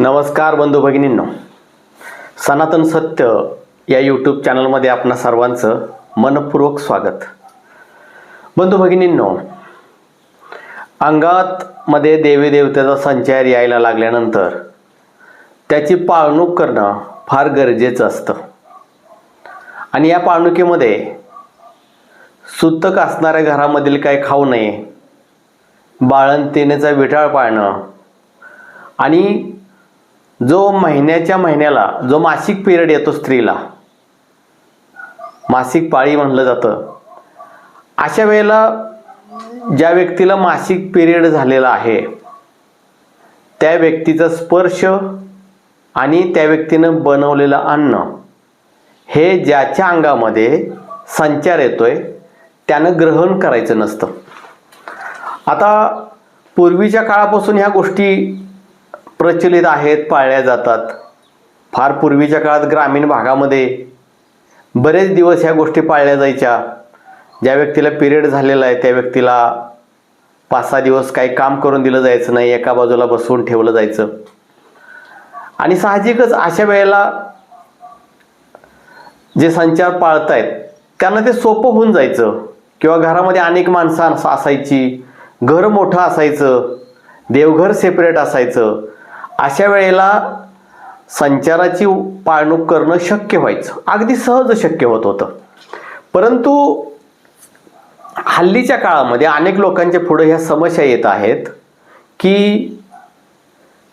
नमस्कार बंधू भगिनींनो. सनातन सत्य या यूट्यूब चॅनलमध्ये आपणा सर्वांचं मनपूर्वक स्वागत. बंधू भगिनींनो अंगात मध्ये देवी देवतेचा संचार यायला लागल्यानंतर त्याची पाळणूक करणं फार गरजेचं असतं. आणि या पाळणुकीमध्ये सुतक असणाऱ्या घरामधील काही खाऊ नये बाळंतिणीचा विटाळ पाळणं आणि जो महिन्याच्या महिन्याला जो मासिक पिरियड येतो स्त्रीला. मासिक पाळी म्हणलं जातं. अशा वेळेला ज्या व्यक्तीला मासिक पिरियड झालेला आहे त्या व्यक्तीचा स्पर्श आणि त्या व्यक्तीनं बनवलेलं अन्न हे ज्याच्या अंगामध्ये संचार येतोय त्यानं ग्रहण करायचं नसतं. आता पूर्वीच्या काळापासून ह्या गोष्टी प्रचलित आहेत पाळल्या जातात. फार पूर्वीच्या काळात ग्रामीण भागामध्ये बरेच दिवस ह्या गोष्टी पाळल्या जायच्या. ज्या व्यक्तीला पिरियड झालेला आहे त्या व्यक्तीला पाच सहा दिवस काही काम करून दिलं जायचं नाही एका बाजूला बसवून ठेवलं जायचं. आणि साहजिकच अशा वेळेला जे संचार पाळतायत त्यांना ते सोपं होऊन जायचं. किंवा घरामध्ये अनेक माणसं असायची घर मोठं असायचं देवघर सेपरेट असायचं. अशा वेळेला संचाराची पाळणूक करणं शक्य व्हायचं. अगदी सहज शक्य होत होतं. परंतु हल्लीच्या काळामध्ये अनेक लोकांच्या पुढे ह्या समस्या येत आहेत की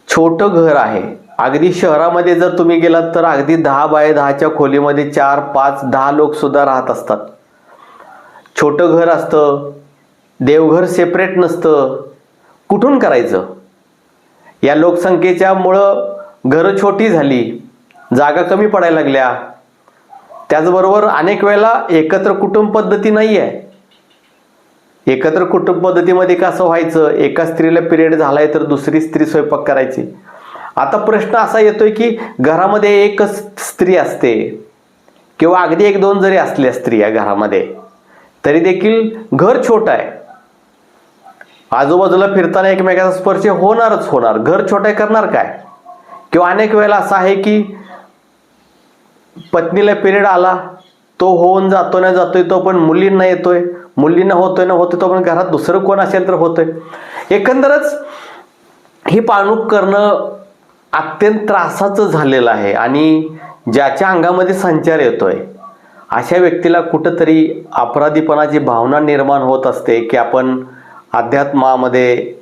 छोटं घर आहे. अगदी शहरामध्ये जर तुम्ही गेलात तर अगदी दहा बाय दहाच्या खोलीमध्ये चार पाच दहा लोकसुद्धा राहत असतात. छोटं घर असतं. देवघर सेपरेट नसतं. कुठून करायचं? या लोकसंख्येच्या मुळं घरं छोटी झाली जागा कमी पडायला लागल्या. त्याचबरोबर अनेक वेळेला एकत्र कुटुंब पद्धती नाही आहे एकत्र कुटुंब पद्धतीमध्ये कसं व्हायचं? एका स्त्रीला पिरियड झालाय तर दुसरी स्त्री स्वयंपाक करायची. आता प्रश्न असा येतोय की घरामध्ये एकच स्त्री असते किंवा अगदी एक दोन जरी असल्या स्त्रिया घरामध्ये तरी देखील घर छोटं आहे. आजूबाजूला फिरताना एकमेकाचा स्पर्श होणारच होणार. घर छोटे करणार काय? किंवा अनेक वेळेला असं आहे की पत्नीला पिरियड आला तो होऊन जातो ना जातोय तो पण मुलींना येतोय. मुलींना होतोय ना होतोय तो पण घरात दुसरं कोण असेल तर होतोय. एकंदरच ही पाळणूक करणं अत्यंत त्रासाचं झालेलं आहे आणि ज्याच्या अंगामध्ये संचार येतोय अशा व्यक्तीला कुठंतरी अपराधीपणाची भावना निर्माण होत असते की आपण अध्यात्मामध्ये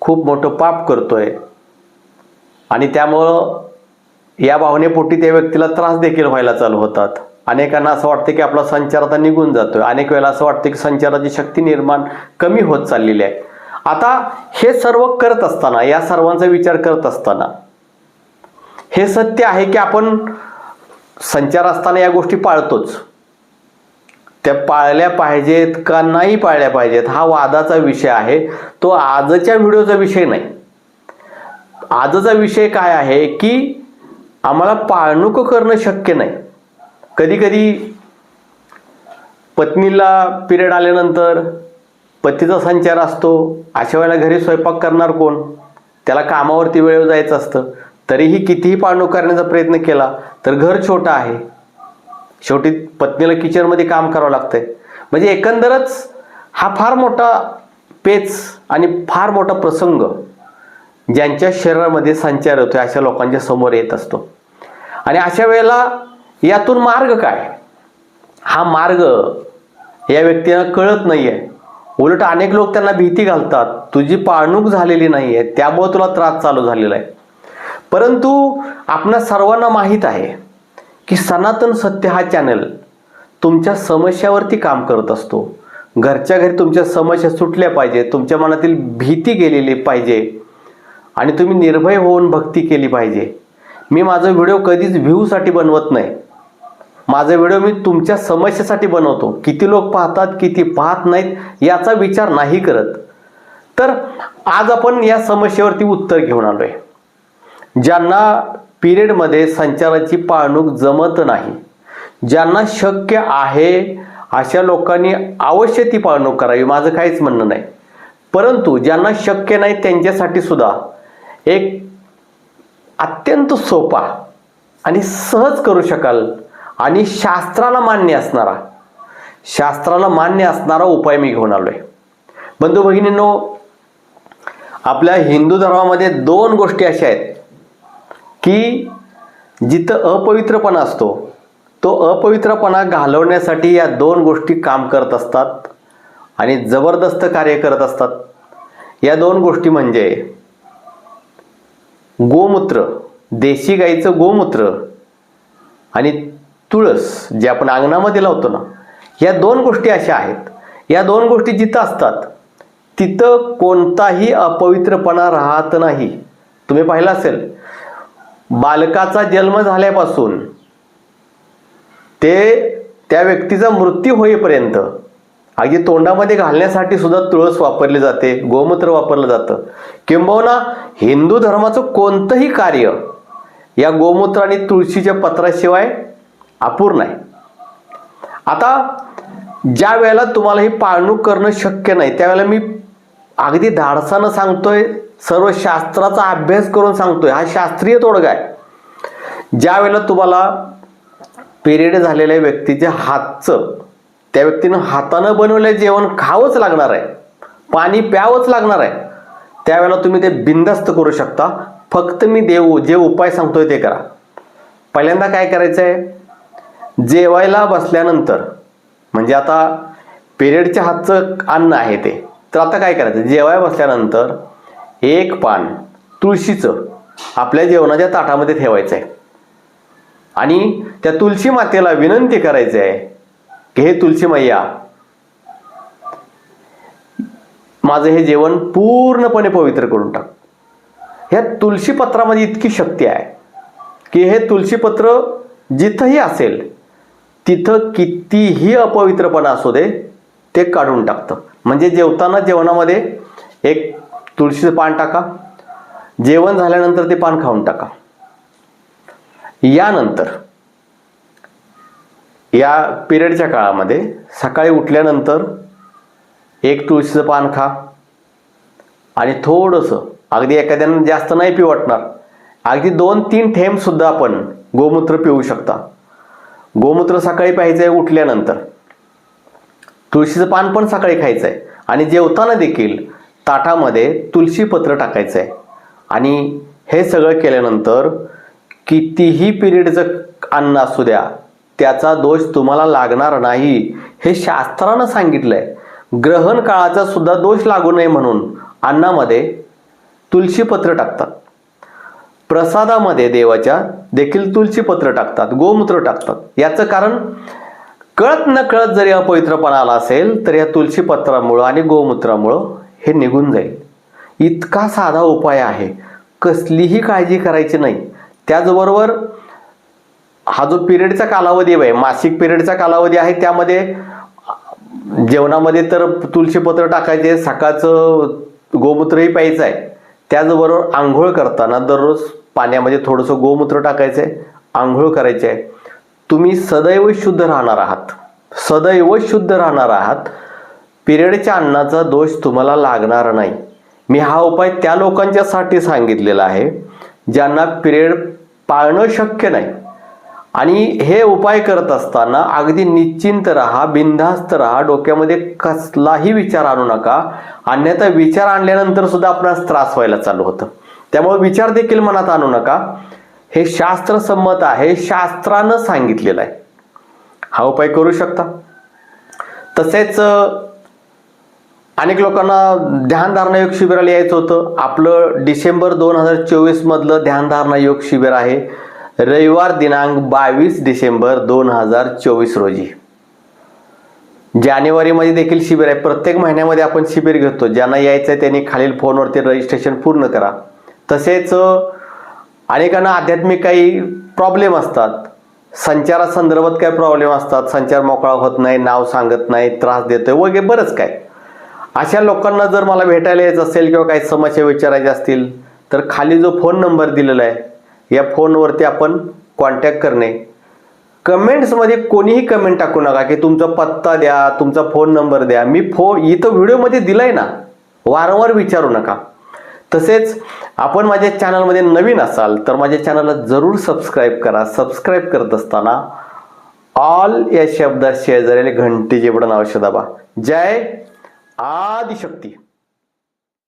खूप मोठं पाप करतोय. आणि त्यामुळं या भावनेपोटी त्या व्यक्तीला त्रास देखील व्हायला चालू होतात. अनेकांना असं वाटतं की आपला संचार आता निघून जातोय. अनेक वेळेला असं वाटतं की संचाराची शक्ती निर्माण कमी होत चाललेली आहे. आता हे सर्व करत असताना या सर्वांचा विचार करत असताना हे सत्य आहे की आपण संचार असताना या गोष्टी पाळतोच. त्या पाळल्या पाहिजेत का नाही पाळल्या पाहिजेत हा वादाचा विषय आहे. तो आजच्या व्हिडिओचा विषय नाही. आजचा विषय काय आहे की आम्हाला पाळणूक करणं शक्य नाही. कधी कधी पत्नीला पिरियड आल्यानंतर पतीचा संचार असतो. अशा वेळेला घरी स्वयंपाक करणार कोण? त्याला कामावरती वेळ जायचं असतं. तरीही कितीही पाळणूक करण्याचा प्रयत्न केला तर घर छोटं आहे. शेवटी पत्नीला किचनमध्ये काम करावं लागतंय. म्हणजे एकंदरच हा फार मोठा पेच आणि फार मोठा प्रसंग ज्यांच्या शरीरामध्ये संचार होतोय अशा लोकांच्या समोर येत असतो. आणि अशा वेळेला यातून मार्ग काय? हा मार्ग या व्यक्तीला कळत नाही आहे उलट अनेक लोक त्यांना भीती घालतात. तुझी पाळणूक झालेली नाही आहे त्यामुळे तुला त्रास चालू झालेला आहे. परंतु आपणा सर्वांना माहीत आहे की सनातन सत्य हा चॅनल तुमच्या समस्यावरती काम करत असतो. घरच्या घरी तुमच्या समस्या सुटल्या पाहिजे तुमच्या मनातील भीती गेलेली पाहिजे आणि तुम्ही निर्भय होऊन भक्ती केली पाहिजे. मी माझा व्हिडिओ कधीच व्ह्यूसाठी बनवत नाही. माझा व्हिडिओ मी तुमच्या समस्येसाठी बनवतो. किती लोक पाहतात किती पाहत नाहीत याचा विचार नाही करत. तर आज आपण या समस्येवरती उत्तर घेऊन आलोय. ज्यांना पिरियडमध्ये संचाराची पाळणूक जमत नाही. ज्यांना शक्य आहे अशा लोकांनी अवश्य ती पाळणूक करावी. माझं काहीच म्हणणं नाही. परंतु ज्यांना शक्य नाही त्यांच्यासाठी सुद्धा एक अत्यंत सोपा आणि सहज करू शकाल आणि शास्त्राला मान्य असणारा शास्त्राला मान्य असणारा उपाय मी घेऊन आलोय. बंधू भगिनींनो आपल्या हिंदू धर्मामध्ये दोन गोष्टी अशा आहेत. की जिथं अपवित्रपणा असतो तो अपवित्रपणा घालवण्यासाठी या दोन गोष्टी काम करत असतात आणि जबरदस्त कार्य करत असतात. या दोन गोष्टी म्हणजे गोमूत्र देशी गाईचं गोमूत्र आणि तुळस जे आपण अंगणामध्ये लावतो ना या दोन गोष्टी अशा आहेत. या दोन गोष्टी जिथं असतात तिथं कोणताही अपवित्रपणा राहत नाही. तुम्ही पाहिलं असेल बालकाचा जन्म झाल्यापासून ते त्या व्यक्तीचा मृत्यू होईपर्यंत अगदी तोंडामध्ये घालण्यासाठी सुद्धा तुळस वापरली जाते गोमूत्र वापरलं जातं. किंबहुना हिंदू धर्माचं कोणतंही कार्य या गोमूत्र आणि तुळशीच्या पत्राशिवाय अपूर्ण आहे. आता ज्या वेळेला तुम्हाला ही पाळणूक करणं शक्य नाही त्यावेळेला मी अगदी धाडसानं सांगतोय सर्व शास्त्राचा अभ्यास करून सांगतोय. हा शास्त्रीय तोडगा आहे. ज्या वेळेला तुम्हाला पिरियड झालेल्या व्यक्तीच्या हातचं त्या व्यक्तीनं हातानं बनवलेलं जेवण खावंच लागणार आहे. पाणी प्यावंच लागणार आहे. त्यावेळेला तुम्ही ते बिंदस्त करू शकता. फक्त मी देऊ जे उपाय सांगतोय ते करा. पहिल्यांदा काय करायचं आहे जेवायला बसल्यानंतर म्हणजे आता पिरियडच्या हातचं अन्न आहे ते. तर आता काय करायचं? जेवाय बसल्यानंतर एक पान तुळशीचं आपल्या जेवणाच्या ताटामध्ये ठेवायचं आहे आणि त्या तुलसी मातेला विनंती करायची आहे की हे तुलसी मैया माझं हे जेवण पूर्णपणे पवित्र करून टाक. ह्या तुलसीपत्रामध्ये इतकी शक्ती आहे की हे तुलसीपत्र जिथंही असेल तिथं कितीही अपवित्रपणा असू दे ते काढून टाकतं. म्हणजे जेवताना जेवणामध्ये एक तुळशीचं पान टाका. जेवण झाल्यानंतर ते पान खाऊन टाका. यानंतर या पिरियडच्या काळामध्ये सकाळी उठल्यानंतर एक तुळशीचं पान खा आणि थोडंसं अगदी एखाद्यानं जास्त नाही पिऊ वाटणार अगदी दोन तीन थेंबसुद्धा आपण गोमूत्र पिऊ शकता. गोमूत्र सकाळी प्यायचं आहे उठल्यानंतर. तुळशीचं पान पण सकाळी खायचं आहे आणि जेवताना देखील ताटामध्ये तुलसीपत्र टाकायचं आहे आणि हे सगळं केल्यानंतर कितीही पिरियडचं अन्न असू द्या त्याचा दोष तुम्हाला लागणार नाही हे शास्त्रानं सांगितलंय. ग्रहण काळाचा सुद्धा दोष लागू नये म्हणून अन्नामध्ये तुलसीपत्र टाकतात. प्रसादामध्ये देवाच्या देखील तुलसीपत्र टाकतात गोमूत्र टाकतात. याचं कारण कळत न कळत जरी अपवित्रपणा आला असेल तर या तुलसीपत्रामुळं आणि गोमूत्रामुळं हे निघून जाईल. इतका साधा उपाय आहे. कसलीही काळजी करायची नाही. त्याचबरोबर हा जो पिरियडचा कालावधी आहे मासिक पिरियडचा कालावधी आहे त्यामध्ये जेवणामध्ये तर तुळशीपत्र टाकायचे सकाळचं गोमूत्रही प्यायचं आहे. त्याचबरोबर आंघोळ करताना दररोज पाण्यामध्ये थोडंसं गोमूत्र टाकायचं आहे आंघोळ करायचे आहे. तुम्ही सदैव शुद्ध राहणार आहात. सदैव शुद्ध राहणार आहात. पिरियडच्या अन्नाचा दोष तुम्हाला लागणार नाही. मी हा उपाय त्या लोकांच्यासाठी सांगितलेला आहे ज्यांना पिरियड पाळणं शक्य नाही. आणि हे उपाय करत असताना अगदी निश्चिंत राहा बिनधास्त राहा डोक्यामध्ये कसलाही विचार आणू नका. अन्यथा विचार आणल्यानंतर सुद्धा आपणास त्रास व्हायला चालू होतं. त्यामुळे विचार देखील मनात आणू नका. हे शास्त्रसंमत आहे शास्त्रानं सांगितलेलं आहे. हा उपाय करू शकता. तसेच अनेक लोकांना ध्यानधारणा योग शिबिराला यायचं होतं. आपलं डिसेंबर दोन हजार चोवीसमधलं ध्यानधारणा योग शिबिर आहे. रविवार दिनांक बावीस डिसेंबर दोन हजार चोवीस रोजी. जानेवारीमध्ये देखील शिबिर आहे. प्रत्येक महिन्यामध्ये आपण शिबिर घेतो. ज्यांना यायचं आहे त्यांनी खालील फोनवरती रजिस्ट्रेशन पूर्ण करा. तसेच अनेकांना आध्यात्मिक काही प्रॉब्लेम असतात. संचारासंदर्भात काय प्रॉब्लेम असतात. संचार मोकळा होत नाही नाव सांगत नाही त्रास देतोय वगैरे बरंच काय अशा लोकांना जर मला भेटायला यायचं असेल किंवा काही समस्या विचारायच्या असतील तर खाली जो फोन नंबर दिलेला आहे या फोनवरती आपण कॉन्टॅक्ट करणे. कमेंट्समध्ये कोणीही कमेंट टाकू नका की तुमचा पत्ता द्या तुमचा फोन नंबर द्या. मी फो इथं व्हिडिओमध्ये दिलाय ना वारंवार विचारू नका. तसेच आपण माझ्या चॅनलमध्ये नवीन असाल तर माझ्या चॅनलला जरूर सबस्क्राईब करा. सबस्क्राईब करत असताना ऑल या शब्दात शेजारील घंटीचे बटन अवश्य दाबा जय आदिशक्ती.